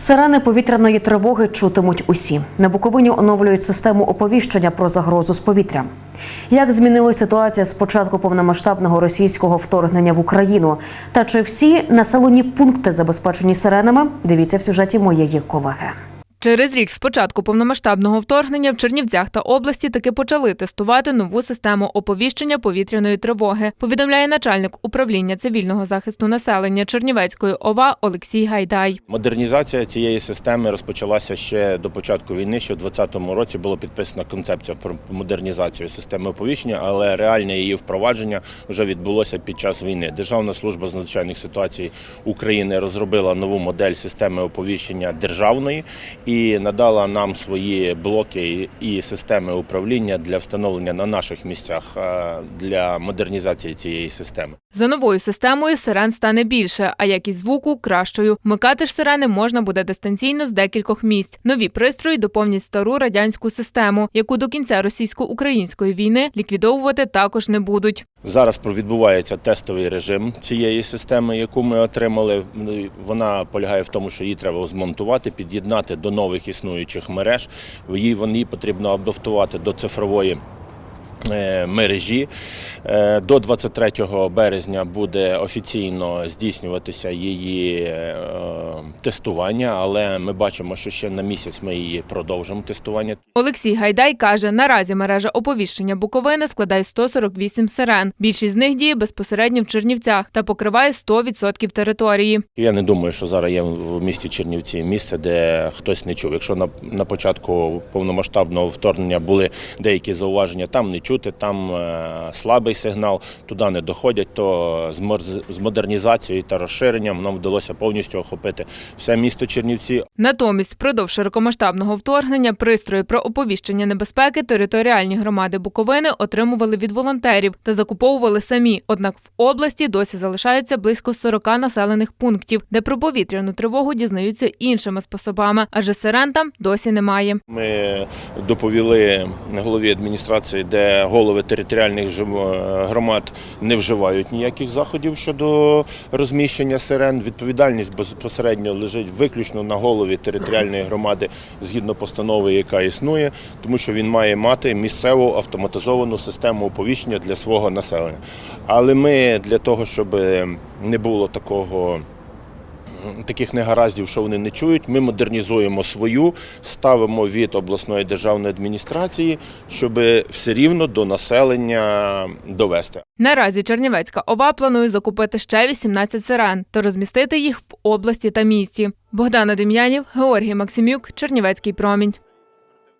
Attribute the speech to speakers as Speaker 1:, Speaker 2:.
Speaker 1: Сирени повітряної тривоги чутимуть усі. На Буковині оновлюють систему оповіщення про загрозу з повітря. Як змінилася ситуація з початку повномасштабного російського вторгнення в Україну? Та чи всі населені пункти забезпечені сиренами? Дивіться в сюжеті моєї колеги.
Speaker 2: Через рік з початку повномасштабного вторгнення в Чернівцях та області таки почали тестувати нову систему оповіщення повітряної тривоги. Повідомляє начальник управління цивільного захисту населення Чернівецької ОВА Олексій Гайдай.
Speaker 3: Модернізація цієї системи розпочалася ще до початку війни. Ще в 2020 році було підписана концепція про модернізацію системи оповіщення, але реальне її впровадження вже відбулося під час війни. Державна служба з надзвичайних ситуацій України розробила нову модель системи оповіщення державної і надала нам свої блоки і системи управління для встановлення на наших місцях е, для модернізації цієї системи.
Speaker 2: За новою системою сирен стане більше, а якість звуку кращою. Вмикати ж сирени можна буде дистанційно з декількох місць. Нові пристрої доповнять стару радянську систему, яку до кінця російсько-української війни ліквідовувати також не будуть.
Speaker 3: Зараз відбувається тестовий режим цієї системи, яку ми отримали. Вона полягає в тому, що її треба змонтувати, під'єднати до нових існуючих мереж. Її вони потрібно адаптувати до цифрової. Е, Мережі Е, до 23 березня буде офіційно здійснюватися її е, тестування, але ми бачимо, що ще на місяць ми її продовжимо тестування.
Speaker 2: Олексій Гайдай каже, наразі мережа оповіщення Буковини складає 148 сирен. Більшість з них діє безпосередньо в Чернівцях та покриває 100% території.
Speaker 3: Я не думаю, що зараз є в місті Чернівці місце, де хтось не чув. Якщо на, на початку повномасштабного вторгнення були деякі зауваження, там не чути, там е, слабий сигнал, туди не доходять, то з, модернізацією та розширенням нам вдалося повністю охопити все місто Чернівці.
Speaker 2: Натомість, впродовж широкомасштабного вторгнення пристрої про оповіщення небезпеки територіальні громади Буковини отримували від волонтерів та закуповували самі. Однак в області досі залишається близько 40 населених пунктів, де про повітряну тривогу дізнаються іншими способами, адже сирен там досі немає.
Speaker 3: Ми доповіли голові адміністрації, де голови територіальних громад не вживають ніяких заходів щодо розміщення сирен. Відповідальність безпосередньо лежить виключно на голові територіальної громади згідно постанови, яка існує, тому що він має мати місцеву автоматизовану систему оповіщення для свого населення. Але ми для того, щоб не було такого таких негараздів, що вони не чують. Ми модернізуємо свою, ставимо від обласної державної адміністрації, щоб все рівно до населення довести.
Speaker 2: Наразі Чернівецька ОВА планує закупити ще 18 сирен та розмістити їх в області та місті. Богдана Дем'янів, Георгій Максимюк, Чернівецький промінь.